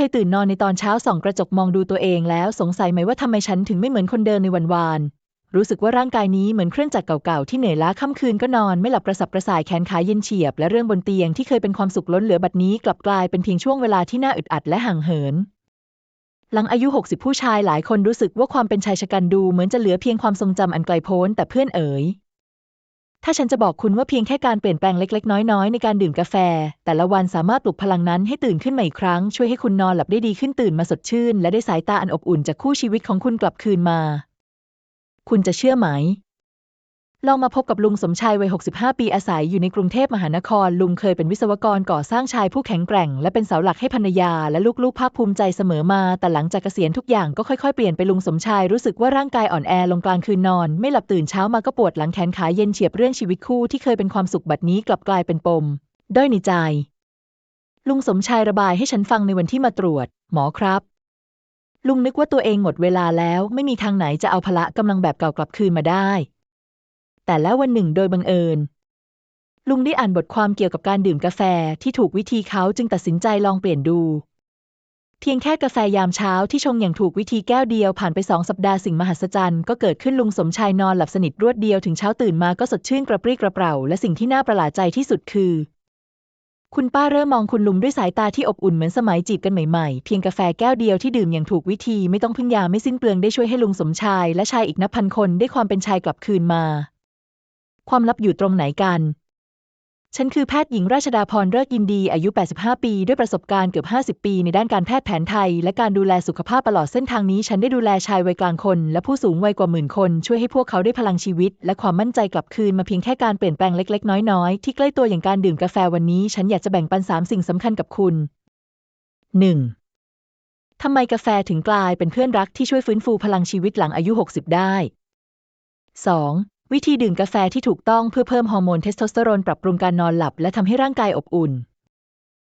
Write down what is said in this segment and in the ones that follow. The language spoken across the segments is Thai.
เคยตื่นนอนในตอนเช้าส่องกระจกมองดูตัวเองแล้วสงสัยไหมว่าทำไมฉันถึงไม่เหมือนคนเดิมในวันวานรู้สึกว่าร่างกายนี้เหมือนเครื่องจักรเก่าๆ ที่เหนื่อยล้าค่ำคืนก็นอนไม่หลับกระสับกระส่ายแขนขาเย็นเฉียบ และเรื่องบนเตียงที่เคยเป็นความสุขล้นเหลือบัดนี้กลับกลายเป็นเพียงช่วงเวลาที่น่าอึดอัดและห่างเหิน หลังอายุ 60 ผู้ชายหลายคนรู้สึกว่าความเป็นชายชะกันดูเหมือนจะเหลือเพียงความทรงจำอันไกลโพ้นแต่เพื่อนเอ๋ย ถ้าฉันจะบอกคุณว่าเพียงแค่การเปลี่ยนแปลงเล็ก ๆ น้อยๆ ในการดื่มกาแฟ แต่ละวันสามารถปลุกพลังนั้นให้ตื่นขึ้นมาอีกครั้ง ช่วยให้คุณนอนหลับได้ดีขึ้นตื่นมาสดชื่น และได้สายตาอันอบอุ่นจากคู่ชีวิตของคุณกลับคืนมา คุณจะเชื่อไหม ลองมาพบกับลุงสมชายวัย 65 ปีอาศัยอยู่ในกรุงเทพมหานคร ลุงเคยเป็นวิศวกรก่อสร้างชายผู้แข็งแกร่ง และเป็นเสาหลักให้ภรรยา และลูกๆภาคภูมิใจเสมอมา แต่หลังจากเกษียณทุกอย่างก็ค่อยๆเปลี่ยนไปลุงสมชายรู้สึกว่าร่างกายอ่อนแอลงกลางคืนนอน ไม่หลับตื่นเช้ามาก็ปวดหลังแขนขาเย็นเฉียบเรื่องชีวิตคู่ที่เคยเป็นความสุขบัดนี้กลับกลายเป็นปมด้อยในใจ ลุงสมชายระบายให้ฉันฟังในวันที่มาตรวจ หมอครับลุงนึกว่าตัวเองหมดเวลาแล้ว ไม่มีทางไหนจะเอาพละกำลังแบบเก่ากลับคืนมาได้ แต่แล้ววันหนึ่งโดยบังเอิญ ลุงได้อ่านบทความเกี่ยวกับการดื่มกาแฟที่ถูกวิธีเขาจึงตัดสินใจลองเปลี่ยนดู เพียงแค่กาแฟยามเช้าที่ชงอย่างถูกวิธีแก้วเดียวผ่านไปสองสัปดาห์สิ่งมหัศจรรย์ก็เกิดขึ้นลุงสมชายนอนหลับสนิทรวดเดียวถึงเช้าตื่นมาก็สดชื่นกระปรี้กระเปร่า และสิ่งที่น่าประหลาดใจที่สุดคือคุณป้าเริ่มมองคุณลุงด้วยสายตาที่อบอุ่นเหมือนสมัยจีบกันใหม่ๆ เพียงกาแฟแก้วเดียวที่ดื่มอย่างถูกวิธีไม่ต้องพึ่งยาไม่สิ้นเปลืองได้ช่วยให้ลุงสมชายและชายอีกนับพันคนได้ความเป็นชายกลับคืนมา ความลับอยู่ตรงไหนกัน ฉันคือแพทย์หญิงราชดาพรเลิกยินดีอายุ 85 ปี ด้วยประสบการณ์เกือบ 50 ปี ในด้านการแพทย์แผนไทย และการดูแลสุขภาพตลอดเส้นทางนี้ฉันได้ดูแลชายวัยกลางคน และผู้สูงวัยกว่าหมื่นคน ช่วยให้พวกเขาได้พลังชีวิต และความมั่นใจกลับคืนมาเพียงแค่การเปลี่ยนแปลงเล็ก ๆ น้อยๆที่ใกล้ตัวอย่างการดื่มกาแฟวันนี้ ฉันอยากจะแบ่งปัน3สิ่งสำคัญกับคุณ 1. ทำไมกาแฟถึงกลายเป็นเพื่อนรักที่ช่วยฟื้นฟูพลังชีวิตหลังอายุ 60 ได้ 2. วิธีดื่มกาแฟที่ถูกต้องเพื่อเพิ่มฮอร์โมนเทสโทสเตอโรนปรับปรุงการนอนหลับและทำให้ร่างกายอบอุ่น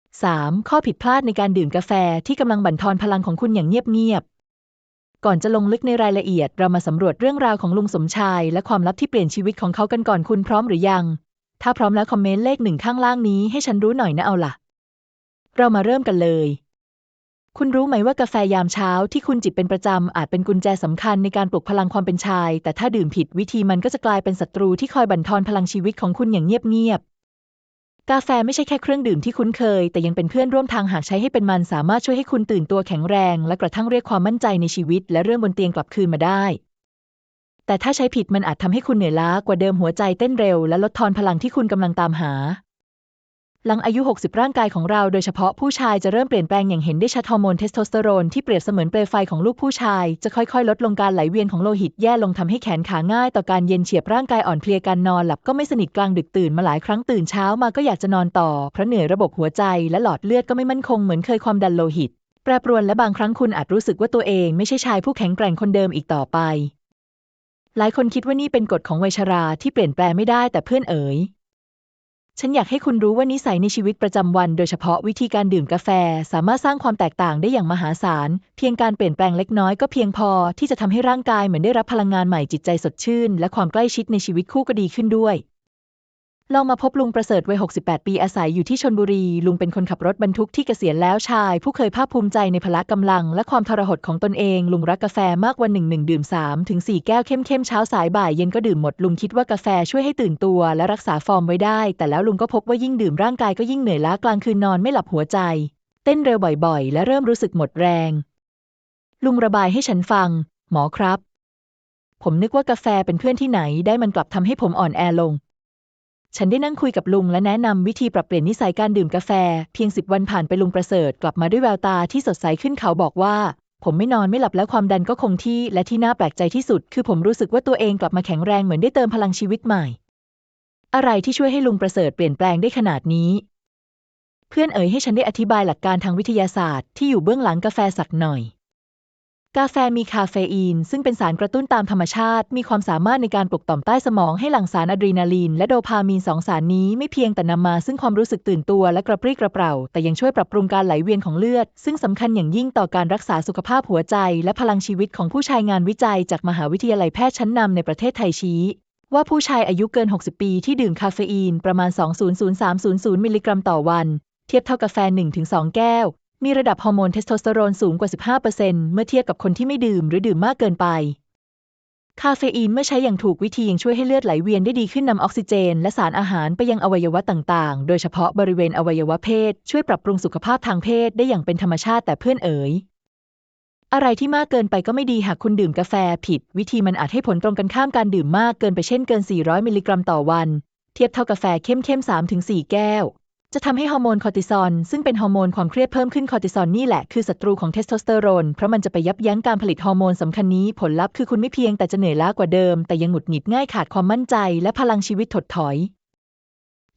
3. ข้อผิดพลาดในการดื่มกาแฟที่กำลังบั่นทอนพลังของคุณอย่างเงียบๆ ก่อนจะลงลึกในรายละเอียด เรามาสำรวจเรื่องราวของลุงสมชาย และความลับที่เปลี่ยนชีวิตของเขากันก่อนคุณพร้อมหรือยัง ถ้าพร้อมแล้วคอมเมนต์เลขหนึ่งข้างล่างนี้ให้ฉันรู้หน่อยนะเอาล่ะ เรามาเริ่มกันเลย คุณรู้ไหมว่ากาแฟยามเช้าที่คุณจิบเป็นประจำ อาจเป็นกุญแจสำคัญในการปลุกพลังความเป็นชาย แต่ถ้าดื่มผิดวิธีมันก็จะกลายเป็นศัตรูที่คอยบั่นทอนพลังชีวิตของคุณอย่างเงียบๆกาแฟไม่ใช่แค่เครื่องดื่มที่คุ้นเคย แต่ยังเป็นเพื่อนร่วมทางหากใช้ให้เป็นมันสามารถช่วยให้คุณตื่นตัวแข็งแรง และกระทั่งเรียกความมั่นใจในชีวิต และเรื่องบนเตียงกลับคืนมาได้ แต่ถ้าใช้ผิดมันอาจทำให้คุณเหนื่อยล้ากว่าเดิมหัวใจเต้นเร็ว และลดทอนพลังที่คุณกำลังตามหา หลังอายุ 60 ร่างกายของเราโดยเฉพาะผู้ชายจะเริ่มเปลี่ยนแปลงอย่างเห็นได้ชัดฮอร์โมนเทสโทสเตอโรนที่เปรียบเสมือนเปลวไฟของลูกผู้ชาย จะค่อยๆ ลดลงการไหลเวียนของโลหิตแย่ลงทำให้แขนขาง่าย ต่อการเย็นเฉียบร่างกายอ่อนเพลียการนอนหลับก็ไม่สนิทกลางดึกตื่นมาหลายครั้งตื่นเช้ามาก็อยากจะนอนต่อเพราะเหนื่อยระบบหัวใจและหลอดเลือดก็ไม่มั่นคงเหมือนเคยความดันโลหิต แปรปรวนและบางครั้งคุณอาจรู้สึกว่าตัวเองไม่ใช่ชายผู้แข็งแกร่งคนเดิมอีกต่อไป หลายคนคิดว่านี่เป็นกฎของวัยชราที่เปลี่ยนแปลงไม่ได้แต่เพื่อนเอ๋ย ฉันอยากให้คุณรู้ว่านิสัยในชีวิตประจำวัน โดยเฉพาะวิธีการดื่มกาแฟ สามารถสร้างความแตกต่างได้อย่างมหาศาล เพียงการเปลี่ยนแปลงเล็กน้อยก็เพียงพอที่จะทำให้ร่างกายเหมือนได้รับพลังงานใหม่จิตใจสดชื่น และความใกล้ชิดในชีวิตคู่ก็ดีขึ้นด้วย ลองมาพบลุงประเสริฐวัย 68 ปีอาศัยอยู่ที่ชนบุรี ลุงเป็นคนขับรถบรรทุกที่เกษียณแล้วชาย ผู้เคยภาคภูมิใจในพละกำลัง และความทรหดของตนเอง ลุงรักกาแฟมากวันหนึ่งหนึ่งดื่ม 3 ถึง 4 แก้วเข้มๆเช้าสายบ่ายเย็นก็ดื่มหมด ลุงคิดว่ากาแฟช่วยให้ตื่นตัว และรักษาฟอร์มไว้ได้ แต่แล้วลุงก็พบว่ายิ่งดื่มร่างกายก็ยิ่งเหนื่อยล้ากลางคืนนอนไม่หลับหัวใจ เต้นเร็วบ่อยๆ และเริ่มรู้สึกหมดแรง ลุงระบายให้ฉันฟัง หมอครับ ผมนึกว่ากาแฟเป็นเพื่อนที่ไหนได้มันกลับทำให้ผมอ่อนแอลง ฉันได้นั่งคุยกับลุงและแนะนำวิธีปรับเปลี่ยนนิสัยการดื่มกาแฟ เพียงสิบวันผ่านไปลุงประเสริฐกลับมาด้วยแววตาที่สดใสขึ้นเขาบอกว่า ผมไม่นอนไม่หลับแล้วความดันก็คงที่ และที่น่าแปลกใจที่สุด คือผมรู้สึกว่าตัวเองกลับมาแข็งแรงเหมือนได้เติมพลังชีวิตใหม่ อะไรที่ช่วยให้ลุงประเสริฐเปลี่ยนแปลงได้ขนาดนี้ เพื่อนเอ๋ยให้ฉันได้อธิบายหลักการทางวิทยาศาสตร์ที่อยู่เบื้องหลังกาแฟสักหน่อย กาแฟมีคาเฟอีน ซึ่งเป็นสารกระตุ้นตามธรรมชาติ มีความสามารถในการปลุกต่อมใต้สมองให้หลั่งสารอะดรีนาลีน และโดพามีนสองสารนี้ไม่เพียงแต่นำมาซึ่งความรู้สึกตื่นตัวและกระปรี้กระเปร่า แต่ยังช่วยปรับปรุงการไหลเวียนของเลือด ซึ่งสำคัญอย่างยิ่งต่อการรักษาสุขภาพหัวใจ และพลังชีวิตของผู้ชายงานวิจัย จากมหาวิทยาลัยแพทย์ชั้นนำในประเทศไทยชี้ว่าผู้ชายอายุเกิน 60 ปีที่ดื่มคาเฟอีนประมาณ 200-300 มิลลิกรัมต่อวัน เทียบเท่ากาแฟ 1-2 แก้ว มีระดับฮอร์โมนเทสโทสเตอโรนสูงกว่า 15%เมื่อเทียบกับคนที่ไม่ดื่มหรือดื่มมากเกินไป คาเฟอีนเมื่อใช้อย่างถูกวิธียังช่วยให้เลือดไหลเวียนได้ดีขึ้นนำออกซิเจน และสารอาหารไปยังอวัยวะต่างๆ โดยเฉพาะบริเวณอวัยวะเพศ ช่วยปรับปรุงสุขภาพทางเพศได้อย่างเป็นธรรมชาติแต่เพื่อนเอ๋ยอะไรที่มากเกินไปก็ไม่ดีหากคุณดื่มกาแฟผิด วิธีมันอาจให้ผลตรงกันข้ามการดื่มมากเกินไปเช่นเกิน 400 มิลลิกรัมต่อวัน เทียบเท่ากาแฟเข้มๆ3-4 แก้ว จะทำให้ฮอร์โมนคอร์ติซอลซึ่งเป็นฮอร์โมนความเครียดเพิ่มขึ้นคอร์ติซอลนี่แหละคือศัตรูของเทสโทสเตอโรนเพราะมันจะไปยับยั้งการผลิตฮอร์โมนสำคัญนี้ผลลัพธ์คือคุณไม่เพียงแต่จะเหนื่อยล้ากว่าเดิม แต่ยังหงุดหงิดง่ายขาดความมั่นใจ และพลังชีวิตถดถอย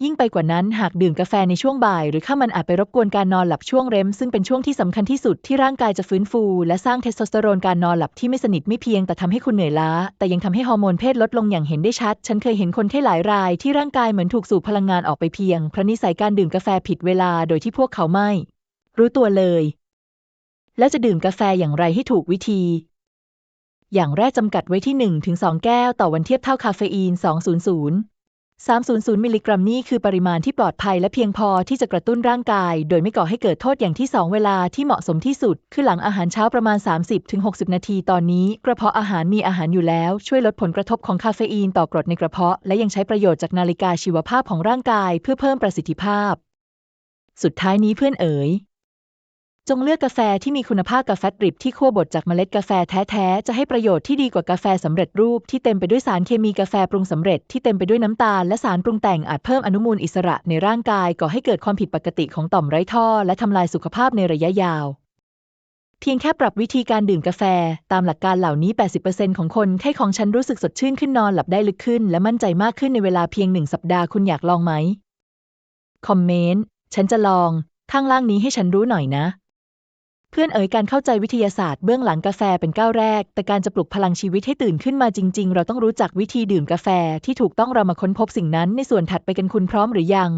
ยิ่งไปกว่านั้นหากดื่มกาแฟในช่วงบ่าย หรือค่ำมันอาจไปรบกวนการนอนหลับช่วงเร็ม ซึ่งเป็นช่วงที่สำคัญที่สุดที่ร่างกายจะฟื้นฟู และสร้างเทสโทสเตอโรนการนอนหลับที่ไม่สนิทไม่เพียงแต่ทำให้คุณเหนื่อยล้า แต่ยังทำให้ฮอร์โมนเพศลดลงอย่างเห็นได้ชัด ฉันเคยเห็นคนไข้หลายรายที่ร่างกายเหมือนถูกสูบพลังงานออกไปเพียงเพราะนิสัยการดื่มกาแฟผิดเวลาโดยที่พวกเขาไม่ รู้ตัวเลย แล้วจะดื่มกาแฟอย่างไรให้ถูกวิธีอย่างแรกจำกัดไว้ที่ 1-2 แก้วต่อวันเทียบเท่าคาเฟอีน 200 300 มิลลิกรัมนี่คือปริมาณที่ปลอดภัยและเพียงพอที่จะกระตุ้นร่างกาย โดยไม่ก่อให้เกิดโทษอย่างที่ 2 เวลาที่เหมาะสมที่สุด คือหลังอาหารเช้าประมาณ 30-60 นาทีตอนนี้กระเพาะอาหารมีอาหารอยู่แล้ว ช่วยลดผลกระทบของคาเฟอีนต่อกรดในกระเพาะ และยังใช้ประโยชน์จากนาฬิกาชีวภาพของร่างกาย เพื่อเพิ่มประสิทธิภาพ สุดท้ายนี้เพื่อนเอ๋ย จงเลือกกาแฟที่มีคุณภาพกาแฟดริบที่คั่วบดจากเมล็ดกาแฟแท้ๆ จะให้ประโยชน์ที่ดีกว่ากาแฟสำเร็จรูปที่เต็มไปด้วยสารเคมีกาแฟปรุงสำเร็จที่เต็มไปด้วยน้ำตาลและสารปรุงแต่งอาจเพิ่มอนุมูลอิสระในร่างกายก่อให้เกิดความผิดปกติของต่อมไร้ท่อ และทำลายสุขภาพในระยะยาว เพียงแค่ปรับวิธีการดื่มกาแฟ ตามหลักการเหล่านี้ 80%ของคนไข้ของฉันรู้สึกสดชื่นขึ้นนอนหลับได้ลึกขึ้น และมั่นใจมากขึ้นในเวลาเพียงหนึ่งสัปดาห์คุณอยากลองไหมคอมเมนต์ฉันจะลองข้างล่างนี้ให้ฉันรู้หน่อยนะ เพื่อนเอ๋ยการเข้าใจวิทยาศาสตร์เบื้องหลังกาแฟเป็นก้าวแรก แต่การจะปลุกพลังชีวิตให้ตื่นขึ้นมาจริง ๆ เราต้องรู้จักวิธีดื่มกาแฟที่ถูกต้องเรามาค้นพบสิ่งนั้นในส่วนถัดไปกันคุณพร้อมหรือยัง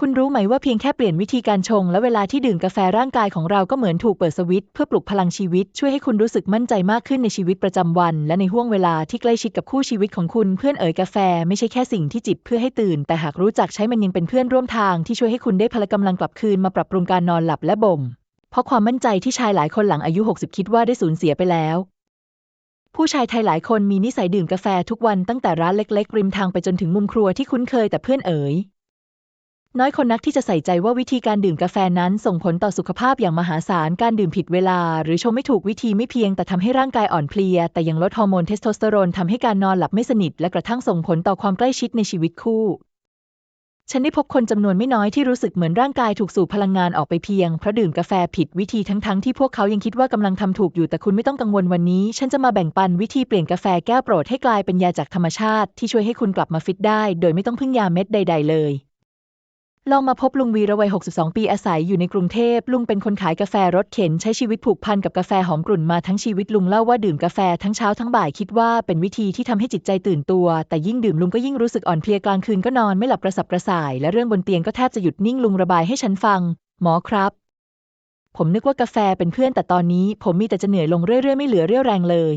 คุณรู้ไหมว่าเพียงแค่เปลี่ยนวิธีการชง และเวลาที่ดื่มกาแฟร่างกายของเราก็เหมือนถูกเปิดสวิตช์เพื่อปลุกพลังชีวิตช่วยให้คุณรู้สึกมั่นใจมากขึ้นในชีวิตประจำวัน และในห่วงเวลาที่ใกล้ชิดกับคู่ชีวิตของคุณเพื่อนเอ๋ยกาแฟไม่ใช่แค่สิ่งที่จิบเพื่อให้ตื่น แต่หากรู้จักใช้มันยังเป็นเพื่อนร่วมทางที่ช่วยให้คุณได้พละกำลังกลับคืนมาปรับปรุงการนอนหลับและบ่ม ราะความมั่นใจที่ชายหลายคนหลังอายุ 60 คิดว่าได้สูญเสียไปแล้ว ผู้ชายไทยหลายคนมีนิสัยดื่มกาแฟทุกวันตั้งแต่ร้านเล็กๆ ริมทางไปจนถึงมุมครัวที่คุ้นเคยแต่เพื่อนเอ๋ยน้อยคนนักที่จะใส่ใจว่าวิธีการดื่มกาแฟนั้นส่งผลต่อสุขภาพอย่างมหาศาล การดื่มผิดเวลา หรือชงไม่ถูกวิธีไม่เพียงแต่ทำให้ร่างกายอ่อนเพลีย แต่ยังลดฮอร์โมนเทสโทสเตอโรนทำให้การนอนหลับไม่สนิท และกระทั่งส่งผลต่อความใกล้ชิดในชีวิตคู่ ฉันได้พบคนจำนวนไม่น้อยที่รู้สึกเหมือนร่างกายถูกสูบพลังงานออกไปเพียงเพราะดื่มกาแฟผิดวิธีทั้งๆที่พวกเขายังคิดว่ากำลังทำถูกอยู่แต่คุณไม่ต้องกังวลวันนี้ ฉันจะมาแบ่งปันวิธีเปลี่ยนกาแฟแก้วโปรดให้กลายเป็นยาจากธรรมชาติที่ช่วยให้คุณกลับมาฟิตได้ โดยไม่ต้องพึ่งยาเม็ดใด ๆ เลย ลองมาพบลุงวีระวัย 62 ปีอาศัยอยู่ในกรุงเทพ ลุงเป็นคนขายกาแฟรถเข็นใช้ชีวิตผูกพันกับกาแฟหอมกลุ่นมาทั้งชีวิตลุงเล่าว่าดื่มกาแฟทั้งเช้าทั้งบ่ายคิดว่าเป็นวิธีที่ทำให้จิตใจตื่นตัว แต่ยิ่งดื่มลุงก็ยิ่งรู้สึกอ่อนเพลียกลางคืนก็นอนไม่หลับกระสับกระส่าย และเรื่องบนเตียงก็แทบจะหยุดนิ่งลุงระบายให้ฉันฟัง หมอครับ ผมนึกว่ากาแฟเป็นเพื่อนแต่ตอนนี้ ผมมีแต่จะเหนื่อยลงเรื่อยๆไม่เหลือเรี่ยวแรงเลย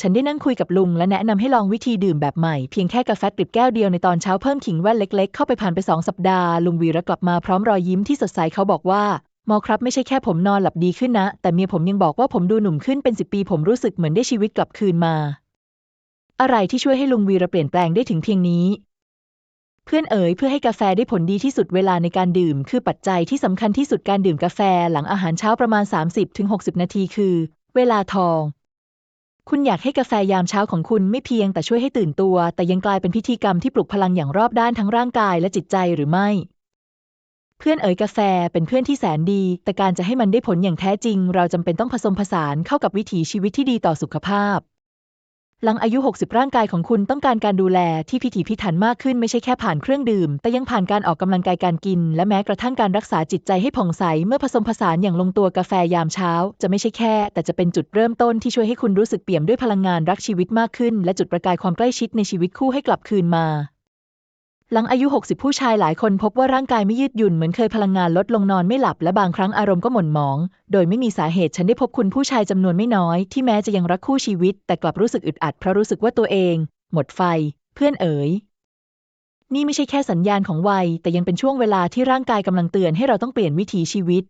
ฉันได้นั่งคุยกับลุงและแนะนำให้ลองวิธีดื่มแบบใหม่ เพียงแค่กาแฟดริบแก้วเดียวในตอนเช้าเพิ่มขิงแว่นเล็ก ๆ เข้าไปผ่านไปสองสัปดาห์ลุงวีระกลับมาพร้อมรอยยิ้มที่สดใสเขาบอกว่าหมอครับไม่ใช่แค่ผมนอนหลับดีขึ้นนะ แต่เมียผมยังบอกว่าผมดูหนุ่มขึ้นเป็นสิบปีผมรู้สึกเหมือนได้ชีวิตกลับคืนมา อะไรที่ช่วยให้ลุงวีระเปลี่ยนแปลงได้ถึงเพียงนี้ เพื่อนเอ๋ยเพื่อให้กาแฟได้ผลดีที่สุดเวลาในการดื่ม คือปัจจัยที่สำคัญที่สุดการดื่มกาแฟหลังอาหารเช้าประมาณ 30-60 นาทีคือ เวลาทอง คุณอยากให้กาแฟยามเช้าของคุณไม่เพียงแต่ช่วยให้ตื่นตัว แต่ยังกลายเป็นพิธีกรรมที่ปลุกพลังอย่างรอบด้านทั้งร่างกายและจิตใจหรือไม่ เพื่อนเอ๋ยกาแฟเป็นเพื่อนที่แสนดี แต่การจะให้มันได้ผลอย่างแท้จริง เราจำเป็นต้องผสมผสานเข้ากับวิถีชีวิตที่ดีต่อสุขภาพ หลังอายุ 60 ร่างกายของคุณต้องการการดูแลที่พิถีพิถันมากขึ้นไม่ใช่แค่ผ่านเครื่องดื่ม แต่ยังผ่านการออกกำลังกายการกิน และแม้กระทั่งการรักษาจิตใจให้ผ่องใส เมื่อผสมผสานอย่างลงตัวกาแฟยามเช้า จะไม่ใช่แค่ แต่จะเป็นจุดเริ่มต้นที่ช่วยให้คุณรู้สึกเปี่ยมด้วยพลังงานรักชีวิตมากขึ้น และจุดประกายความใกล้ชิดในชีวิตคู่ให้กลับคืนมา หลังอายุ 60 ผู้ชายหลายคนพบว่าร่างกายไม่ยืดหยุ่นเหมือนเคยพลังงานลดลงนอนไม่หลับและบางครั้งอารมณ์ก็หม่นหมอง โดยไม่มีสาเหตุฉันได้พบคุณผู้ชายจำนวนไม่น้อย ที่แม้จะยังรักคู่ชีวิต แต่กลับรู้สึกอึดอัดเพราะรู้สึกว่าตัวเอง หมดไฟ เพื่อนเอ๋ยนี่ไม่ใช่แค่สัญญาณของวัย แต่ยังเป็นช่วงเวลาที่ร่างกายกำลังเตือนให้เราต้องเปลี่ยนวิถีชีวิต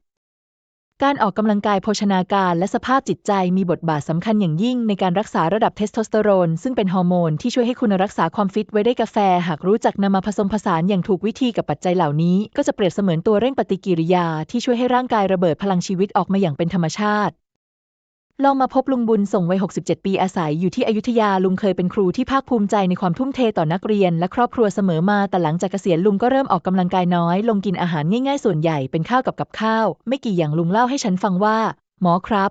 การออกกำลังกายโภชนาการและสภาพจิตใจมีบทบาทสำคัญอย่างยิ่งในการรักษาระดับเทสโทสเตอโรน ซึ่งเป็นฮอร์โมนที่ช่วยให้คุณรักษาความฟิตไว้ได้กาแฟ หากรู้จักนำมาผสมผสานอย่างถูกวิธีกับปัจจัยเหล่านี้ ก็จะเปรียบเสมือนตัวเร่งปฏิกิริยาที่ช่วยให้ร่างกายระเบิดพลังชีวิตออกมาอย่างเป็นธรรมชาติ ลองมาพบลุงบุญส่งวัย 67 ปีอาศัยอยู่ที่อยุธยาลุงเคยเป็นครูที่ภาคภูมิใจในความทุ่มเทต่อนักเรียน และครอบครัวเสมอมา แต่หลังจากเกษียณลุงก็เริ่มออกกำลังกายน้อย ลงกินอาหารง่ายๆส่วนใหญ่เป็นข้าวกับกับข้าว ไม่กี่อย่างลุงเล่าให้ฉันฟังว่า หมอครับ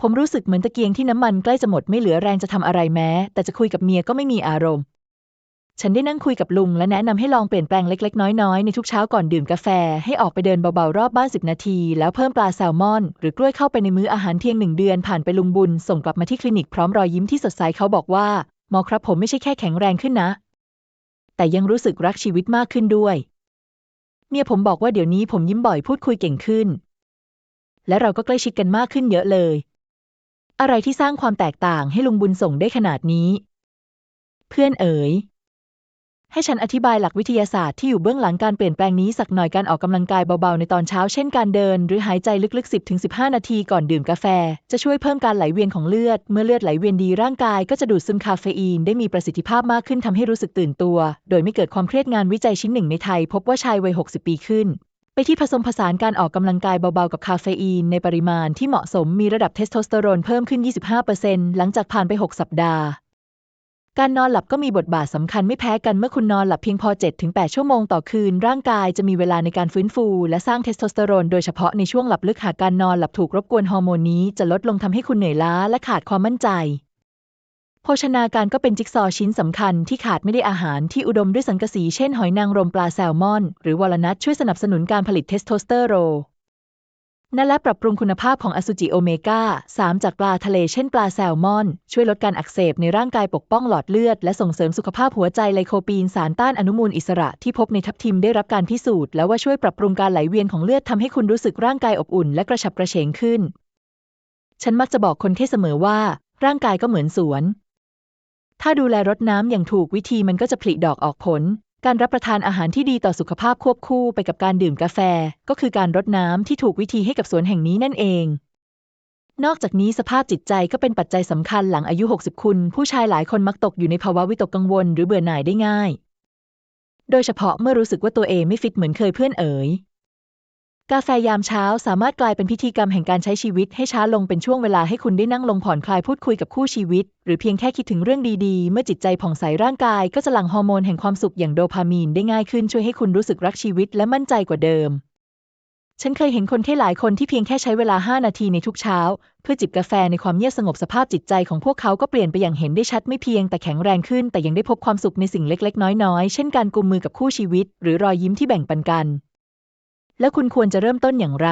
ผมรู้สึกเหมือนตะเกียงที่น้ำมันใกล้จะหมดไม่เหลือแรงจะทำอะไรแม้ แต่จะคุยกับเมียก็ไม่มีอารมณ์ ฉันได้นั่งคุยกับลุงและแนะนำให้ลองเปลี่ยนแปลงเล็ก ๆ น้อยๆ ในทุกเช้าก่อนดื่มกาแฟ ให้ออกไปเดินเบาๆ รอบบ้าน 10 นาที แล้วเพิ่มปลาแซลมอน หรือกล้วยเข้าไปในมื้ออาหารเที่ยงหนึ่งเดือนผ่านไปลุงบุญ ส่งกลับมาที่คลินิกพร้อมรอยยิ้มที่สดใสเขาบอกว่าหมอครับผมไม่ใช่แค่แข็งแรงขึ้นนะ แต่ยังรู้สึกรักชีวิตมากขึ้นด้วยเมียผมบอกว่าเดี๋ยวนี้ผมยิ้มบ่อยพูดคุยเก่งขึ้น และเราก็ใกล้ชิดกันมากขึ้นเยอะเลย อะไรที่สร้างความแตกต่างให้ลุงบุญส่งได้ขนาดนี้ เพื่อนเอ๋ย ให้ฉันอธิบายหลักวิทยาศาสตร์ที่อยู่เบื้องหลังการเปลี่ยนแปลงนี้สักหน่อยการออกกำลังกายเบาๆในตอนเช้าเช่นการเดิน หรือหายใจลึกๆ 10-15 นาทีก่อนดื่มกาแฟ จะช่วยเพิ่มการไหลเวียนของเลือด เมื่อเลือดไหลเวียนดีร่างกายก็จะดูดซึมคาเฟอีนได้มีประสิทธิภาพมากขึ้นทำให้รู้สึกตื่นตัว โดยไม่เกิดความเครียดงานวิจัยชิ้นหนึ่งในไทย พบว่าชายวัย 60 ปีขึ้นไปที่ผสมผสานการออกกำลังกายเบาๆ กับคาเฟอีนในปริมาณที่เหมาะสมมีระดับเทสโทสเตอโรนเพิ่มขึ้น 25%หลังจากผ่านไป 6 สัปดาห์ การนอนหลับก็มีบทบาทสำคัญไม่แพ้กันเมื่อคุณนอนหลับเพียงพอ 7-8 ชั่วโมงต่อคืน ร่างกายจะมีเวลาในการฟื้นฟู และสร้างเทสโทสเตอโรนโดยเฉพาะในช่วงหลับลึกหากการนอนหลับถูกรบกวนฮอร์โมนนี้จะลดลงทำให้คุณเหนื่อยล้าและขาดความมั่นใจ โภชนาการก็เป็นจิ๊กซอว์ชิ้นสำคัญที่ขาดไม่ได้อาหารที่อุดมด้วยสังกะสีเช่นหอยนางรมปลาแซลมอน หรือวอลนัทช่วยสนับสนุนการผลิตเทสโทสเตอโรน นั่นและปรับปรุงคุณภาพของอสุจิโอเมก้า 3 จากปลาทะเลเช่นปลาแซลมอน ช่วยลดการอักเสบในร่างกายปกป้องหลอดเลือด และส่งเสริมสุขภาพหัวใจไลโคปีนสารต้านอนุมูลอิสระที่พบในทับทิมได้รับการพิสูจน์แล้วว่าช่วยปรับปรุงการไหลเวียนของเลือดทำให้คุณรู้สึกร่างกายอบอุ่นและกระฉับกระเฉงขึ้น ฉันมักจะบอกคนที่เสมอว่า ร่างกายก็เหมือนสวน ถ้าดูแลรดน้ำอย่างถูกวิธีมันก็จะผลิดอกออกผล การรับประทานอาหารที่ดีต่อสุขภาพควบคู่ไปกับการดื่มกาแฟ ก็คือการรดน้ำที่ถูกวิธีให้กับสวนแห่งนี้นั่นเอง นอกจากนี้สภาพจิตใจก็เป็นปัจจัยสำคัญหลังอายุ 60 คุณ ผู้ชายหลายคนมักตกอยู่ในภาวะวิตกกังวล หรือเบื่อหน่ายได้ง่าย โดยเฉพาะเมื่อรู้สึกว่าตัวเองไม่ฟิตเหมือนเคยเพื่อนเอ๋ย กาแฟยามเช้าสามารถกลายเป็นพิธีกรรมแห่งการใช้ชีวิตให้ช้าลงเป็นช่วงเวลาให้คุณได้นั่งลงผ่อนคลายพูดคุยกับคู่ชีวิต หรือเพียงแค่คิดถึงเรื่องดีๆ เมื่อจิตใจผ่องใสร่างกายก็จะหลั่งฮอร์โมนแห่งความสุขอย่างโดพามีนได้ง่ายขึ้นช่วยให้คุณรู้สึกรักชีวิตและมั่นใจกว่าเดิม ฉันเคยเห็นคนเท่หลายคนที่เพียงแค่ใช้เวลา 5 นาทีในทุกเช้า เพื่อจิบกาแฟในความเงียบสงบสภาพจิตใจของพวกเขาก็เปลี่ยนไปอย่างเห็นได้ชัดไม่เพียงแต่แข็งแรงขึ้น แต่ยังได้พบความสุขในสิ่งเล็กๆ น้อยๆ เช่นการกุมมือกับคู่ชีวิต หรือรอยยิ้มที่แบ่งปันกัน แล้วคุณควรจะเริ่มต้นอย่างไร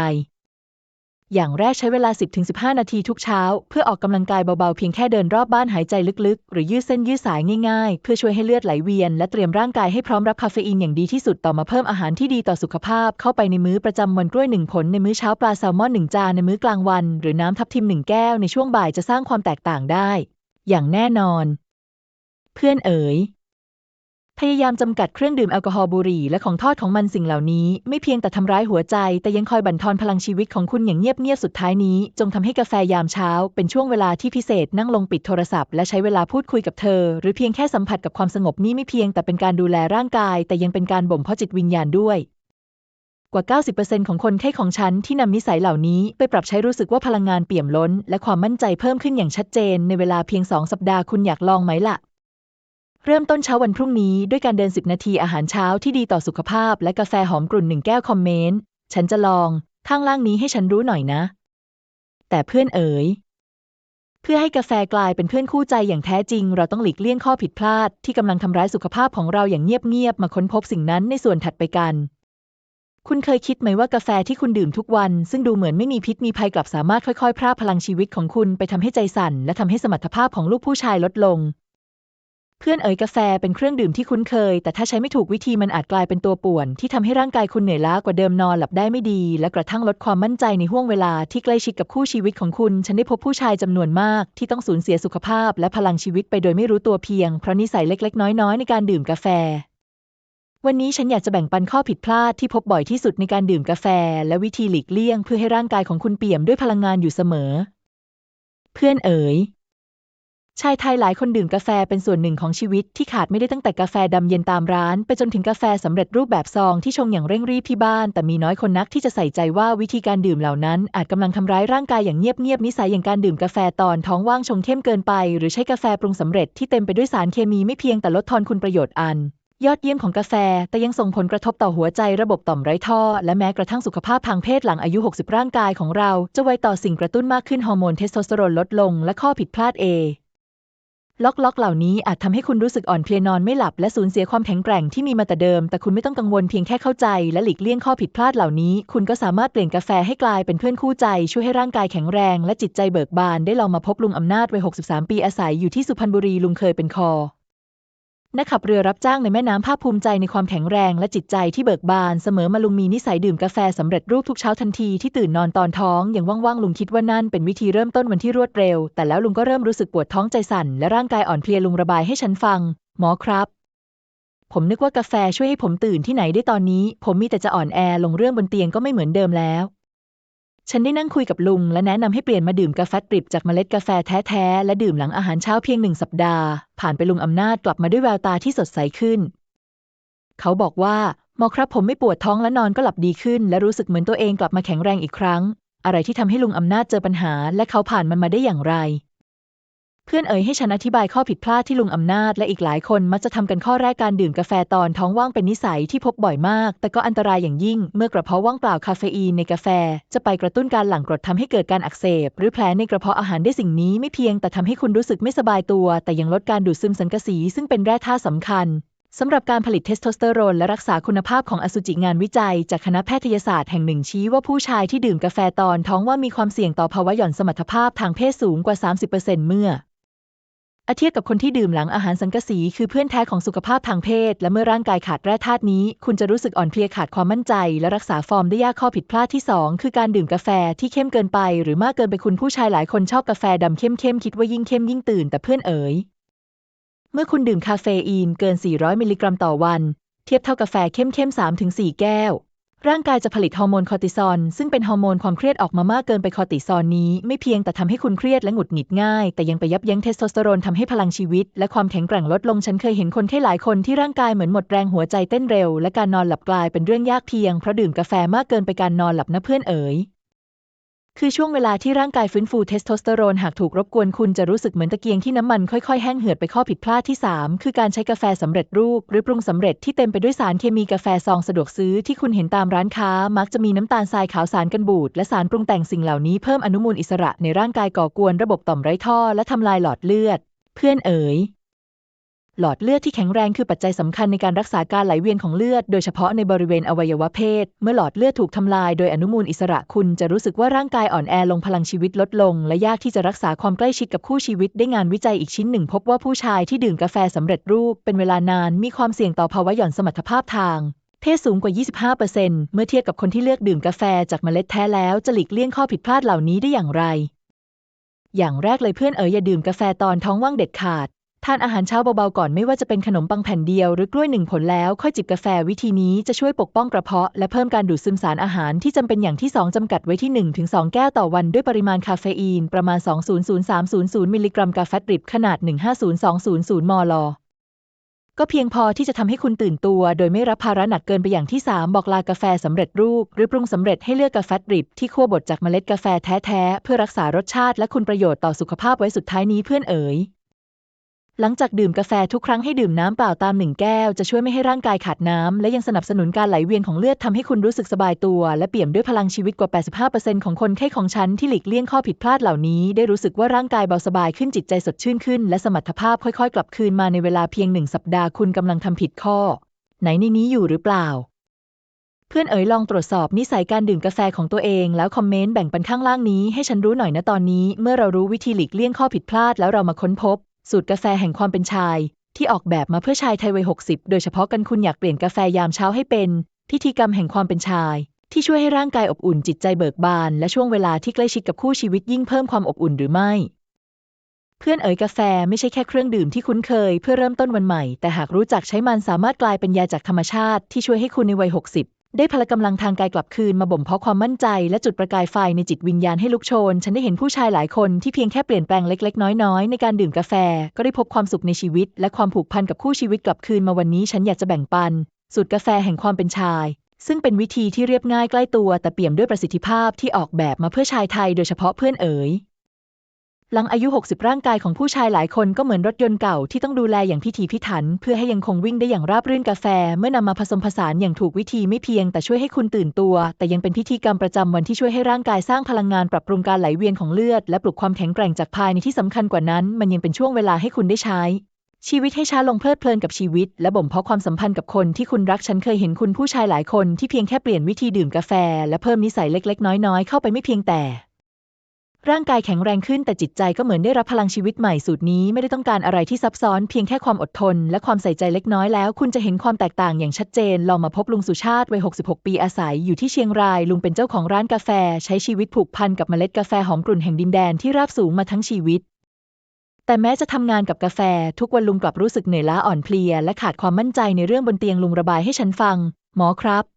อย่างแรกใช้เวลา 10-15 นาทีทุกเช้า เพื่อออกกำลังกายเบาๆ เพียงแค่เดินรอบบ้านหายใจลึกๆ หรือยืดเส้นยืดสายง่ายๆ เพื่อช่วยให้เลือดไหลเวียน และเตรียมร่างกายให้พร้อมรับคาเฟอีนอย่างดีที่สุดต่อมาเพิ่มอาหารที่ดีต่อสุขภาพ เข้าไปในมื้อประจำวันกล้วยหนึ่งผลในมื้อเช้าปลาแซลมอนหนึ่งจานในมื้อกลางวัน หรือน้ำทับทิมหนึ่งแก้วในช่วงบ่ายจะสร้างความแตกต่างได้ อย่างแน่นอน เพื่อนเอ๋ย พยายามจำกัดเครื่องดื่มแอลกอฮอล์บุหรี่และของทอดของมันสิ่งเหล่านี้ ไม่เพียงแต่ทำร้ายหัวใจ แต่ยังคอยบั่นทอนพลังชีวิตของคุณอย่างเงียบๆสุดท้ายนี้ จงทำให้กาแฟยามเช้า เป็นช่วงเวลาที่พิเศษนั่งลงปิดโทรศัพท์ และใช้เวลาพูดคุยกับเธอ หรือเพียงแค่สัมผัสกับความสงบนี้ไม่เพียงแต่เป็นการดูแลร่างกาย แต่ยังเป็นการบ่มเพาะจิตวิญญาณด้วยกว่า 90%ของคนไข้ของฉันที่นำนิสัยเหล่านี้ไปปรับใช้รู้สึกว่าพลังงานเปี่ยมล้น และความมั่นใจเพิ่มขึ้นอย่างชัดเจนในเวลาเพียงสองสัปดาห์คุณอยากลองไหมล่ะ เริ่มต้นเช้าวันพรุ่งนี้ด้วยการเดิน 10 นาทีอาหารเช้าที่ดีต่อสุขภาพ และกาแฟหอมกลุ่นหนึ่งแก้วคอมเมนต์ ฉันจะลองข้างล่างนี้ให้ฉันรู้หน่อยนะ แต่เพื่อนเอ๋ย เพื่อให้กาแฟกลายเป็นเพื่อนคู่ใจอย่างแท้จริง เราต้องหลีกเลี่ยงข้อผิดพลาด ที่กำลังทำร้ายสุขภาพของเราอย่างเงียบๆ มาค้นพบสิ่งนั้นในส่วนถัดไปกัน คุณเคยคิดไหมว่ากาแฟที่คุณดื่มทุกวัน ซึ่งดูเหมือนไม่มีพิษมีภัยกลับสามารถค่อยๆ พรากพลังชีวิตของคุณไปทำให้ใจสั่น และทำให้สมรรถภาพของลูกผู้ชายลดลง เพื่อนเอ๋ยกาแฟเป็นเครื่องดื่มที่คุ้นเคย แต่ถ้าใช้ไม่ถูกวิธีมันอาจกลายเป็นตัวป่วน ที่ทำให้ร่างกายคุณเหนื่อยล้ากว่าเดิมนอนหลับได้ไม่ดี และกระทั่งลดความมั่นใจในห่วงเวลาที่ใกล้ชิดกับคู่ชีวิตของคุณ ฉันได้พบผู้ชายจำนวนมาก ที่ต้องสูญเสียสุขภาพ และพลังชีวิตไปโดยไม่รู้ตัวเพียงเพราะนิสัยเล็ก ๆ น้อยๆ ในการดื่มกาแฟวันนี้ฉันอยากจะแบ่งปันข้อผิดพลาดที่พบบ่อยที่สุดในการดื่มกาแฟ และวิธีหลีกเลี่ยง เพื่อให้ร่างกายของคุณเปี่ยมด้วยพลังงานอยู่เสมอ เพื่อนเอ๋ย ชายไทยหลายคนดื่มกาแฟเป็นส่วนหนึ่งของชีวิตที่ขาดไม่ได้ตั้งแต่กาแฟดำเย็นตามร้าน ไปจนถึงกาแฟสำเร็จรูปแบบซองที่ชงอย่างเร่งรีบที่บ้าน แต่มีน้อยคนนักที่จะใส่ใจว่าวิธีการดื่มเหล่านั้น อาจกำลังทำร้ายร่างกายอย่างเงียบๆนิสัยอย่างการดื่มกาแฟตอนท้องว่างชงเข้มเกินไป หรือใช้กาแฟปรุงสำเร็จที่เต็มไปด้วยสารเคมีไม่เพียงแต่ลดทอนคุณประโยชน์อัน ยอดเยี่ยมของกาแฟ แต่ยังส่งผลกระทบต่อหัวใจระบบต่อมไร้ท่อ และแม้กระทั่งสุขภาพทางเพศหลังอายุ 60 ร่างกายของเรา จะไวต่อสิ่งกระตุ้นมากขึ้นฮอร์โมนเทสโทสเตอโรนลดลง และข้อผิดพลาดเอ ล็อกล็อกเหล่านี้อาจทำให้คุณรู้สึกอ่อนเพลียนอนไม่หลับและสูญเสียความแข็งแกร่งที่มีมาแต่เดิม แต่คุณไม่ต้องกังวลเพียงแค่เข้าใจ และหลีกเลี่ยงข้อผิดพลาดเหล่านี้ คุณก็สามารถเปลี่ยนกาแฟให้กลายเป็นเพื่อนคู่ใจ ช่วยให้ร่างกายแข็งแรง และจิตใจเบิกบานได้ลองมาพบลุงอำนาจวัย63 ปีอาศัยอยู่ที่สุพรรณบุรีลุงเคยเป็นคอ นักขับเรือรับจ้างในแม่น้ำภาคภูมิใจในความแข็งแรงและจิตใจที่เบิกบาน เสมอมาลุงมีนิสัยดื่มกาแฟสำเร็จรูปทุกเช้าทันทีที่ตื่นนอนตอนท้องอย่างว่างๆลุงคิดว่านั่นเป็นวิธีเริ่มต้นวันที่รวดเร็ว แต่แล้วลุงก็เริ่มรู้สึกปวดท้องใจสั่นและร่างกายอ่อนเพลียลุงระบายให้ฉันฟัง หมอครับ ผมนึกว่ากาแฟช่วยให้ผมตื่นที่ไหนได้ตอนนี้ ผมมีแต่จะอ่อนแอลงเรื่องบนเตียงก็ไม่เหมือนเดิมแล้ว ฉันได้นั่งคุยกับลุง และแนะนำให้เปลี่ยนมาดื่มกาแฟดริปจากเมล็ดกาแฟแท้ๆ และดื่มหลังอาหารเช้าเพียงหนึ่งสัปดาห์ ผ่านไปลุงอำนาจกลับมาด้วยแววตาที่สดใสขึ้น เขาบอกว่าหมอครับผมไม่ปวดท้องและนอนก็หลับดีขึ้น และรู้สึกเหมือนตัวเองกลับมาแข็งแรงอีกครั้ง อะไรที่ทำให้ลุงอำนาจเจอปัญหา และเขาผ่านมันมาได้อย่างไร เพื่อนเอ๋ยให้ฉันอธิบายข้อผิดพลาดที่ลุงอำนาจและอีกหลายคนมักจะทำกันข้อแรกการดื่มกาแฟตอนท้องว่างเป็นนิสัยที่พบบ่อยมาก แต่ก็อันตรายอย่างยิ่ง เมื่อกระเพาะว่างเปล่าคาเฟอีนในกาแฟ จะไปกระตุ้นการหลั่งกรดทำให้เกิดการอักเสบ หรือแผลในกระเพาะอาหารได้สิ่งนี้ไม่เพียงแต่ทำให้คุณรู้สึกไม่สบายตัว แต่ยังลดการดูดซึมสังกะสีซึ่งเป็นแร่ธาตุสำคัญสำหรับการผลิตเทสโทสเตอโรนและรักษาคุณภาพของอสุจิงานวิจัย จากคณะแพทยศาสตร์แห่งหนึ่งชี้ว่าผู้ชายที่ดื่มกาแฟตอนท้องว่ามีความเสี่ยงต่อภาวะหย่อนสมรรถภาพทางเพศสูงกว่า 30%เมื่อ อาเทียบกับคนที่ดื่มหลังอาหารสังกะสี คือเพื่อนแท้ของสุขภาพทางเพศ และเมื่อร่างกายขาดแร่ธาตุนี้ คุณจะรู้สึกอ่อนเพลียขาดความมั่นใจ และรักษาฟอร์มได้ยากข้อผิดพลาดที่ 2 คือการดื่มกาแฟที่เข้มเกินไป หรือมากเกินไปคุณผู้ชายหลายคนชอบกาแฟดำเข้มๆคิดว่ายิ่งเข้มยิ่งตื่นแต่เพื่อนเอ๋ยเมื่อคุณดื่มคาเฟอีนเกิน 400 มิลลิกรัมต่อวัน เทียบเท่ากาแฟเข้มๆ3-4 แก้ว ร่างกายจะผลิตฮอร์โมนคอร์ติซอลซึ่งเป็นฮอร์โมนความเครียดออกมามากเกินไปคอร์ติซอลนี้ไม่เพียงแต่ทำให้คุณเครียดและหงุดหงิดง่าย แต่ยังไปยับยั้งเทสโทสเตอโรนทำให้พลังชีวิต และความแข็งแกร่งลดลงฉันเคยเห็นคนที่หลายคนที่ร่างกายเหมือนหมดแรงหัวใจเต้นเร็ว และการนอนหลับกลายเป็นเรื่องยากเพียงเพราะดื่มกาแฟมากเกินไปการนอนหลับนะเพื่อนเอ๋ย คือช่วงเวลาที่ร่างกายฟื้นฟูเทสโทสเตอโรนหากถูกรบกวนคุณจะรู้สึกเหมือนตะเกียงที่น้ำมันค่อยๆ แห้งเหือดไปข้อผิดพลาดที่ 3 คือการใช้กาแฟสำเร็จรูป หรือปรุงสำเร็จที่เต็มไปด้วยสารเคมีกาแฟซองสะดวกซื้อที่คุณเห็นตามร้านค้า มักจะมีน้ำตาลทรายขาวสารกันบูดและสารปรุงแต่งสิ่งเหล่านี้เพิ่มอนุมูลอิสระในร่างกายก่อกวนระบบต่อมไร้ท่อและทำลายหลอดเลือด เพื่อนเอ๋ย หลอดเลือดที่แข็งแรงคือปัจจัยสำคัญในการรักษาการไหลเวียนของเลือด โดยเฉพาะในบริเวณอวัยวะเพศ เมื่อหลอดเลือดถูกทำลายโดยอนุมูลอิสระคุณจะรู้สึกว่าร่างกายอ่อนแอลงพลังชีวิตลดลง และยากที่จะรักษาความใกล้ชิดกับคู่ชีวิตได้งานวิจัยอีกชิ้นหนึ่ง พบว่าผู้ชายที่ดื่มกาแฟสำเร็จรูป เป็นเวลานานมีความเสี่ยงต่อภาวะหย่อนสมรรถภาพทางเพศสูงกว่า 25%เมื่อเทียบกับคนที่เลือกดื่มกาแฟจากเมล็ดแท้แล้ว จะหลีกเลี่ยงข้อผิดพลาดเหล่านี้ได้อย่างไร อย่างแรกเลยเพื่อนเอ๋ยอย่าดื่มกาแฟตอนท้องว่างเด็ดขาด ทานอาหารเช้าเบาๆก่อนไม่ว่าจะเป็นขนมปังแผ่นเดียวหรือกล้วยหนึ่งผลแล้วค่อยจิบกาแฟวิธีนี้จะช่วยปกป้องกระเพาะ และเพิ่มการดูดซึมสารอาหารที่จำเป็นอย่างที่ 2จำกัดไว้ที่ 1-2 แก้วต่อวันด้วยปริมาณคาเฟอีน ประมาณ 200-300 มิลลิกรัมกาแฟดริบขนาด 150-200 มล ก็เพียงพอที่จะทำให้คุณตื่นตัว โดยไม่รับภาระหนักเกินไปอย่างที่ 3 บอกลากาแฟสำเร็จรูป หรือปรุงสำเร็จให้เลือกกาแฟดริบที่คั่วบดจากเมล็ดกาแฟแท้ๆเพื่อรักษารสชาติและคุณประโยชน์ต่อสุขภาพไว้สุดท้ายนี้เพื่อนเอ๋ย หลังจากดื่มกาแฟทุกครั้งให้ดื่มน้ำเปล่าตามหนึ่งแก้วจะช่วยไม่ให้ร่างกายขาดน้ำ และยังสนับสนุนการไหลเวียนของเลือดทำให้คุณรู้สึกสบายตัว และเปี่ยมด้วยพลังชีวิตกว่า 85%ของคนไข้ของฉันที่หลีกเลี่ยงข้อผิดพลาดเหล่านี้ ได้รู้สึกว่าร่างกายเบาสบายขึ้นจิตใจสดชื่นขึ้น และสมรรถภาพค่อยๆ กลับคืนมาในเวลาเพียงหนึ่งสัปดาห์คุณกำลังทำผิดข้อ ไหนในนี้อยู่หรือเปล่าเพื่อนเอ๋ยลองตรวจสอบนิสัยการดื่มกาแฟของตัวเองแล้วคอมเมนต์แบ่งปันข้างล่างนี้ให้ฉันรู้หน่อยนะตอนนี้ เมื่อเรารู้วิธีหลีกเลี่ยงข้อผิดพลาดแล้วเรามาค้นพบ สูตรกาแฟแห่งความเป็นชาย ที่ออกแบบมาเพื่อชายไทยวัย 60 โดยเฉพาะกันคุณอยากเปลี่ยนกาแฟยามเช้าให้เป็นพิธีกรรมแห่งความเป็นชาย ที่ช่วยให้ร่างกายอบอุ่นจิตใจเบิกบาน และช่วงเวลาที่ใกล้ชิดกับคู่ชีวิตยิ่งเพิ่มความอบอุ่นหรือไม่ เพื่อนเอ๋ยกาแฟไม่ใช่แค่เครื่องดื่มที่คุ้นเคย เพื่อเริ่มต้นวันใหม่ แต่หากรู้จักใช้มันสามารถกลายเป็นยาจากธรรมชาติที่ช่วยให้คุณในวัย 60 ได้พละกำลังทางกายกลับคืนมาบ่มเพาะความมั่นใจและจุดประกายไฟในจิตวิญญาณให้ลุกโชน ฉันได้เห็นผู้ชายหลายคนที่เพียงแค่เปลี่ยนแปลงเล็ก ๆ น้อย ๆ ในการดื่มกาแฟ ก็ได้พบความสุขในชีวิต และความผูกพันกับคู่ชีวิตกลับคืนมาวันนี้ฉันอยากจะแบ่งปัน สูตรกาแฟแห่งความเป็นชาย ซึ่งเป็นวิธีที่เรียบง่ายใกล้ตัว แต่เปี่ยมด้วยประสิทธิภาพที่ออกแบบมาเพื่อชายไทย โดยเฉพาะเพื่อนเอ๋ย หลังอายุ 60 ร่างกายของผู้ชายหลายคนก็เหมือนรถยนต์เก่าที่ต้องดูแลอย่างพิถีพิถัน เพื่อให้ยังคงวิ่งได้อย่างราบรื่นกาแฟ เมื่อนำมาผสมผสานอย่างถูกวิธีไม่เพียงแต่ช่วยให้คุณตื่นตัว แต่ยังเป็นพิธีกรรมประจำวันที่ช่วยให้ร่างกายสร้างพลังงานปรับปรุงการไหลเวียนของเลือด และปลุกความแข็งแกร่งจากภายในที่สำคัญกว่านั้น มันยังเป็นช่วงเวลาให้คุณได้ใช้ ชีวิตให้ช้าลงเพลิดเพลินกับชีวิต และบ่มเพาะความสัมพันธ์กับคนที่คุณรักฉันเคยเห็นคุณผู้ชายหลายคนที่เพียงแค่เปลี่ยนวิธีดื่มกาแฟ และเพิ่มนิสัยเล็ก ๆ น้อยๆเข้าไปไม่เพียงแต่ ร่างกายแข็งแรงขึ้นแต่จิตใจก็เหมือนได้รับพลังชีวิตใหม่สูตรนี้ไม่ได้ต้องการอะไรที่ซับซ้อนเพียงแค่ความอดทน และความใส่ใจเล็กน้อยแล้ว คุณจะเห็นความแตกต่างอย่างชัดเจน ลองมาพบลุงสุชาติวัย 66 ปีอาศัยอยู่ที่เชียงราย ลุงเป็นเจ้าของร้านกาแฟ ใช้ชีวิตผูกพันกับเมล็ดกาแฟหอมกลุ่นแห่งดินแดนที่ราบสูงมาทั้งชีวิตแต่แม้จะทำงานกับกาแฟ ทุกวันลุงกลับรู้สึกเหนื่อยล้าอ่อนเพลีย และขาดความมั่นใจในเรื่องบนเตียงลุงระบายให้ฉันฟัง หมอครับ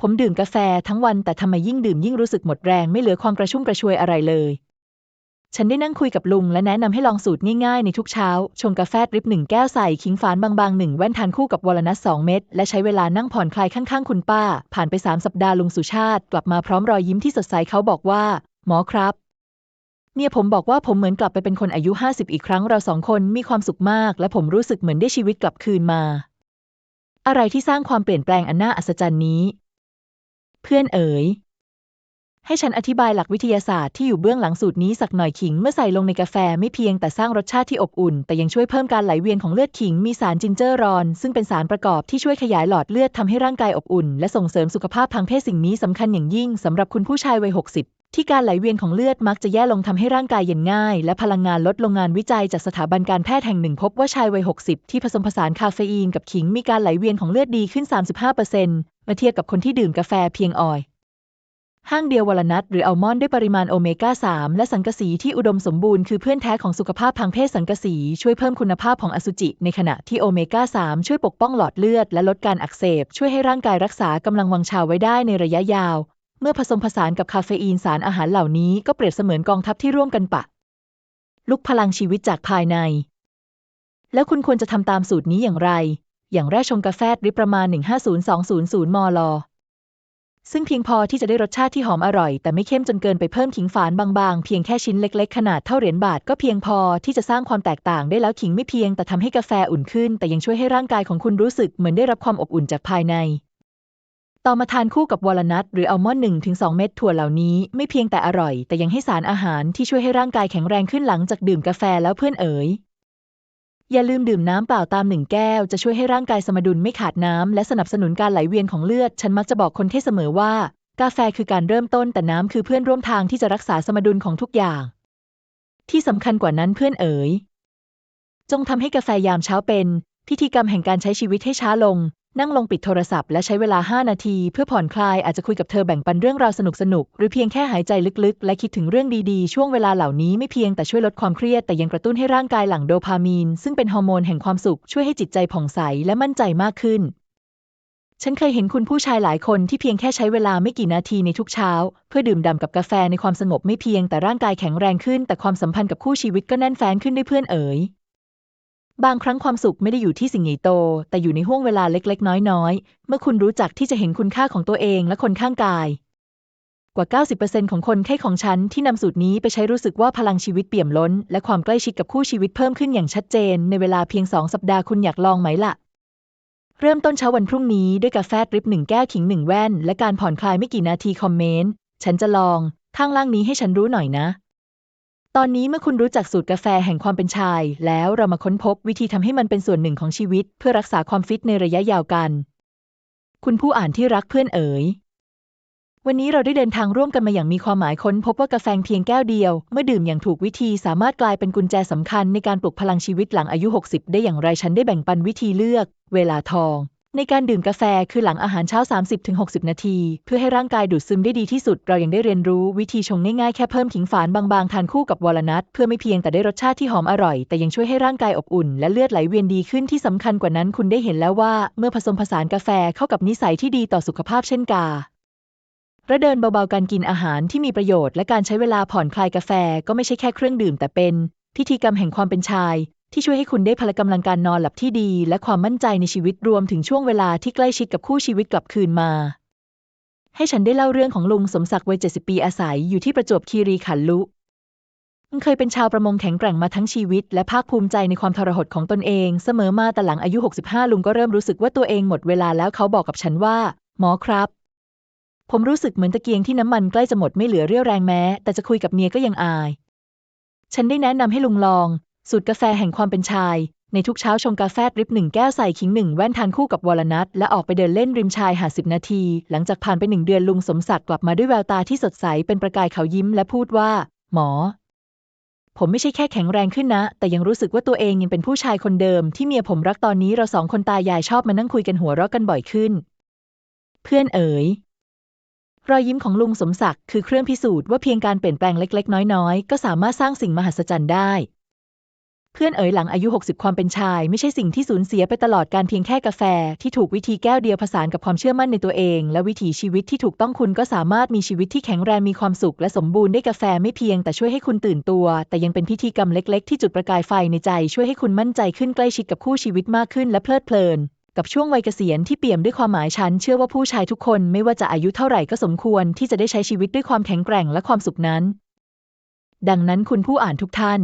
ผมดื่มกาแฟทั้งวันแต่ทำไมยิ่งดื่มยิ่งรู้สึกหมดแรงไม่เหลือความกระชุ่มกระชวยอะไรเลย ฉันได้นั่งคุยกับลุงและแนะนำให้ลองสูตรง่ายๆในทุกเช้า ชงกาแฟดริปหนึ่งแก้วใส่ขิงฝานบางๆหนึ่งแว่นทานคู่กับวอลนัทสองเม็ดและใช้เวลานั่งผ่อนคลายข้างๆคุณป้า ผ่านไปสามสัปดาห์ลุงสุชาติ กลับมาพร้อมรอยยิ้มที่สดใสเขาบอกว่า หมอครับเนี่ยผมบอกว่าผมเหมือนกลับไปเป็นคนอายุ 50 อีกครั้งเราสองคนมีความสุขมาก และผมรู้สึกเหมือนได้ชีวิตกลับคืนมา อะไรที่สร้างความเปลี่ยนแปลงอันน่าอัศจรรย์นี้ เพื่อนเอ๋ย ให้ฉันอธิบายหลักวิทยาศาสตร์ที่อยู่เบื้องหลังสูตรนี้สักหน่อยขิง เมื่อใส่ลงในกาแฟไม่เพียงแต่สร้างรสชาติที่อบอุ่น แต่ยังช่วยเพิ่มการไหลเวียนของเลือดขิงมีสารจินเจอร์รอน ซึ่งเป็นสารประกอบที่ช่วยขยายหลอดเลือดทำให้ร่างกายอบอุ่น และส่งเสริมสุขภาพทางเพศสิ่งนี้สำคัญอย่างยิ่งสำหรับคุณผู้ชายวัย60ที่การไหลเวียนของเลือดมักจะแย่ลงทำให้ร่างกายเย็นง่าย และพลังงานลดลงงานวิจัยจากสถาบันการแพทย์แห่งหนึ่งพบว่าชายวัย 60 ที่ผสมผสานคาเฟอีนกับขิงมีการไหลเวียนของเลือดดีขึ้น 35%เมื่อเทียบกับคนที่ดื่มกาแฟเพียงออย ห้างเดียววลนัทหรืออัลมอนด์ด้วยปริมาณโอเมก้า 3 และสังกะสีที่อุดมสมบูรณ์คือเพื่อนแท้ของสุขภาพทางเพศสังกะสีช่วยเพิ่มคุณภาพของอสุจิ ในขณะที่โอเมก้า 3 ช่วยปกป้องหลอดเลือด และลดการอักเสบ ช่วยให้ร่างกายรักษากำลังวังชาไว้ได้ในระยะยาว เมื่อผสมผสานกับคาเฟอีนสารอาหารเหล่านี้ก็เปรียบเสมือนกองทัพที่ร่วมกันปะ ลุกพลังชีวิตจากภายใน แล้วคุณควรจะทำตามสูตรนี้อย่างไร อย่างแรกชงกาแฟดริประมาณ 150200 มล ซึ่งเพียงพอที่จะได้รสชาติที่หอมอร่อย แต่ไม่เข้มจนเกินไปเพิ่มขิงฝานบางๆ เพียงแค่ชิ้นเล็กๆ ขนาดเท่าเหรียญบาทก็เพียงพอที่จะสร้างความแตกต่างได้แล้วขิงไม่เพียงแต่ทำให้กาแฟอุ่นขึ้น แต่ยังช่วยให้ร่างกายของคุณรู้สึกเหมือนได้รับความอบอุ่นจากภายใน ต่อมาทานคู่กับวอลนัทหรืออัลมอนด์1-2เม็ดถั่วเหล่านี้ไม่เพียงแต่อร่อย แต่ยังให้สารอาหารที่ช่วยให้ร่างกายแข็งแรงขึ้นหลังจากดื่มกาแฟแล้วเพื่อนเอ๋ย อย่าลืมดื่มน้ำเปล่าตามหนึ่งแก้ว จะช่วยให้ร่างกายสมดุลไม่ขาดน้ำและสนับสนุนการไหลเวียนของเลือด ฉันมักจะบอกคนเท่เสมอว่า กาแฟคือการเริ่มต้นแต่น้ำคือเพื่อนร่วมทางที่จะรักษาสมดุลของทุกอย่าง ที่สำคัญกว่านั้นเพื่อนเอ๋ย จงทำให้กาแฟยามเช้าเป็น พิธีกรรมแห่งการใช้ชีวิตให้ช้าลง นั่งลงปิดโทรศัพท์และใช้เวลา 5 นาที เพื่อผ่อนคลายอาจจะคุยกับเธอแบ่งปันเรื่องราวสนุกๆหรือเพียงแค่หายใจลึกๆ และคิดถึงเรื่องดีๆ ช่วงเวลาเหล่านี้ไม่เพียงแต่ช่วยลดความเครียดแต่ยังกระตุ้นให้ร่างกายหลั่งโดพามีน ซึ่งเป็นฮอร์โมนแห่งความสุขช่วยให้จิตใจผ่องใสและมั่นใจมากขึ้น ฉันเคยเห็นคุณผู้ชายหลายคนที่เพียงแค่ใช้เวลาไม่กี่นาทีในทุกเช้า เพื่อดื่มด่ำกับกาแฟในความสงบไม่เพียงแต่ร่างกายแข็งแรงขึ้น แต่ความสัมพันธ์กับคู่ชีวิตก็แน่นแฟ้นขึ้นด้วยเพื่อนเอ๋ย บางครั้งความสุขไม่ได้อยู่ที่สิ่งใหญ่โต แต่อยู่ในห่วงเวลาเล็กๆ น้อยๆ เมื่อคุณรู้จักที่จะเห็นคุณค่าของตัวเองและคนข้างกาย กว่า 90%ของคนไข้ของฉันที่นำสูตรนี้ไปใช้รู้สึกว่าพลังชีวิตเปี่ยมล้น และความใกล้ชิดกับคู่ชีวิตเพิ่มขึ้นอย่างชัดเจน ในเวลาเพียง 2 สัปดาห์คุณอยากลองไหมล่ะ เริ่มต้นเช้าวันพรุ่งนี้ด้วยกาแฟดริปหนึ่งแก้วขิงหนึ่งแว่น และการผ่อนคลายไม่กี่นาทีคอมเมนต์ ฉันจะลอง ข้างล่างนี้ให้ฉันรู้หน่อยนะ ตอนนี้เมื่อคุณรู้จักสูตรกาแฟแห่งความเป็นชาย แล้วเรามาค้นพบวิธีทำให้มันเป็นส่วนหนึ่งของชีวิต เพื่อรักษาความฟิตในระยะยาวกัน คุณผู้อ่านที่รักเพื่อนเอ๋ย วันนี้เราได้เดินทางร่วมกันมาอย่างมีความหมายค้น พบว่ากาแฟเพียงแก้วเดียว เมื่อดื่มอย่างถูกวิธีสามารถกลายเป็นกุญแจสำคัญในการปลุกพลังชีวิตหลังอายุ 60 ได้อย่างไรฉันได้แบ่งปันวิธีเลือก เวลาทอง ในการดื่มกาแฟคือหลังอาหารเช้า 30-60 นาที เพื่อให้ร่างกายดูดซึมได้ดีที่สุด เรายังได้เรียนรู้วิธีชงง่ายๆ แค่เพิ่มขิงฝานบางๆ ทานคู่กับวอลนัทเพื่อไม่เพียงแต่ได้รสชาติที่หอมอร่อย แต่ยังช่วยให้ร่างกายอบอุ่น และเลือดไหลเวียนดีขึ้นที่สำคัญกว่านั้นคุณได้เห็นแล้วว่า เมื่อผสมผสานกาแฟเข้ากับนิสัยที่ดีต่อสุขภาพเช่นการะเดินเบาๆการกินอาหารที่มีประโยชน์และการใช้เวลาผ่อนคลายกาแฟก็ไม่ใช่แค่เครื่องดื่มแต่เป็นพิธีกรรมแห่งความเป็นชาย ที่ช่วยให้คุณได้พละกำลังการนอนหลับที่ดี และความมั่นใจในชีวิตรวมถึงช่วงเวลาที่ใกล้ชิดกับคู่ชีวิตกลับคืนมา ให้ฉันได้เล่าเรื่องของลุงสมศักดิ์วัย70ปีอาศัยอยู่ที่ประจวบคีรีขันธ์ลุเคยเป็นชาวประมงแข็งแกร่งมาทั้งชีวิต และภาคภูมิใจในความทรหดของตนเอง เสมอมาแต่หลังอายุ 65 ลุงก็เริ่มรู้สึกว่าตัวเองหมดเวลาแล้วเขาบอกกับฉันว่า หมอครับ ผมรู้สึกเหมือนตะเกียงที่น้ำมันใกล้จะหมดไม่เหลือเรี่ยวแรงแม้ แต่จะคุยกับเมียก็ยังอาย ฉันได้แนะนำให้ลุงลอง สูตรกาแฟแห่งความเป็นชาย ในทุกเช้าชงกาแฟดริปหนึ่งแก้วใส่ขิงหนึ่งแว่นทานคู่กับวอลนัทและออกไปเดินเล่นริมชายหาดสิบนาที หลังจากผ่านไปหนึ่งเดือนลุงสมศักดิ์กลับมาด้วยแววตาที่สดใสเป็นประกายเขายิ้มและพูดว่า หมอ ผมไม่ใช่แค่แข็งแรงขึ้นนะ แต่ยังรู้สึกว่าตัวเองยังเป็นผู้ชายคนเดิม ที่เมียผมรักตอนนี้เราสองคนตายายชอบมานั่งคุยกันหัวเราะกันบ่อยขึ้น เพื่อนเอ๋ยรอยยิ้มของลุงสมศักดิ์คือเครื่องพิสูจน์ว่าเพียงการเปลี่ยนแปลงเล็ก ๆ น้อย ๆ ก็สามารถสร้างสิ่งมหัศจรรย์ได้ เพื่อนเอ๋ยหลังอายุ 60 ความเป็นชาย ไม่ใช่สิ่งที่สูญเสียไปตลอดการเพียงแค่กาแฟ ที่ถูกวิธีแก้วเดียวผสานกับความเชื่อมั่นในตัวเอง และวิถีชีวิตที่ถูกต้องคุณก็สามารถมีชีวิตที่แข็งแรงมีความสุขและสมบูรณ์ได้กาแฟไม่เพียงแต่ช่วยให้คุณตื่นตัว แต่ยังเป็นพิธีกรรมเล็กๆ ที่จุดประกายไฟในใจ ช่วยให้คุณมั่นใจขึ้นใกล้ชิดกับคู่ชีวิตมากขึ้นและเพลิดเพลินกับช่วงวัยเกษียณที่เปี่ยมด้วยความหมายฉันเชื่อว่าผู้ชายทุกคนไม่ว่าจะอายุเท่าไหร่ก็สมควร ที่จะได้ใช้ชีวิตด้วยความแข็งแกร่งและความสุขนั้น ดังนั้นคุณผู้อ่านทุกท่าน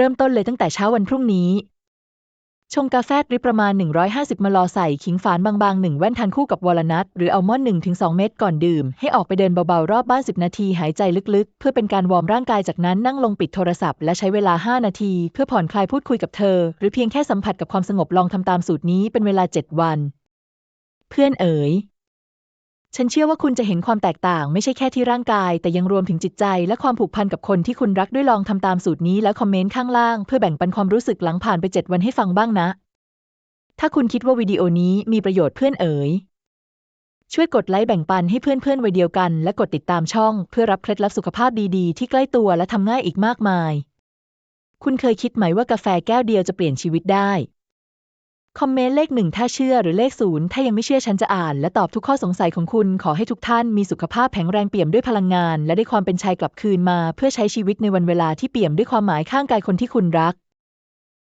เริ่มต้นเลยตั้งแต่เช้าวันพรุ่งนี้ ชงกาแฟดริปประมาณ 150 มลใส่ขิงฝานบางๆหนึ่งแว่นทานคู่กับวอลนัทหรืออัลมอนด์1-2 เม็ดก่อนดื่ม ให้ออกไปเดินเบาๆ รอบบ้าน 10 นาทีหายใจลึกๆ เพื่อเป็นการวอร์มร่างกายจากนั้นนั่งลงปิดโทรศัพท์และใช้เวลา 5 นาที เพื่อผ่อนคลายพูดคุยกับเธอ หรือเพียงแค่สัมผัสกับความสงบลองทำตามสูตรนี้เป็นเวลา 7 วัน เพื่อนเอ๋ย ฉันเชื่อว่าคุณจะเห็นความแตกต่างไม่ใช่แค่ที่ร่างกาย แต่ยังรวมถึงจิตใจและความผูกพันกับคนที่คุณรักด้วยลองทำตามสูตรนี้แล้วคอมเมนต์ข้างล่างเพื่อแบ่งปันความรู้สึกหลังผ่านไป 7 วันให้ฟังบ้างนะ ถ้าคุณคิดว่าวิดีโอนี้มีประโยชน์เพื่อนเอ๋ย ช่วยกดไลค์แบ่งปันให้เพื่อนๆไวัยเดียวกัน และกดติดตามช่อง เพื่อรับเคล็ดลับสุขภาพดีๆ ที่ใกล้ตัวและทำง่ายอีกมากมาย คุณเคยคิดไหมว่ากาแฟแก้วเดียวจะเปลี่ยนชีวิตได้ คอมเมนต์เลขหนึ่งถ้าเชื่อหรือเลขศูนย์ถ้ายังไม่เชื่อฉันจะอ่าน และตอบทุกข้อสงสัยของคุณ ขอให้ทุกท่านมีสุขภาพแข็งแรงเปี่ยมด้วยพลังงาน และได้ความเป็นชายกลับคืนมา เพื่อใช้ชีวิตในวันเวลาที่เปี่ยมด้วยความหมายข้างกายคนที่คุณรัก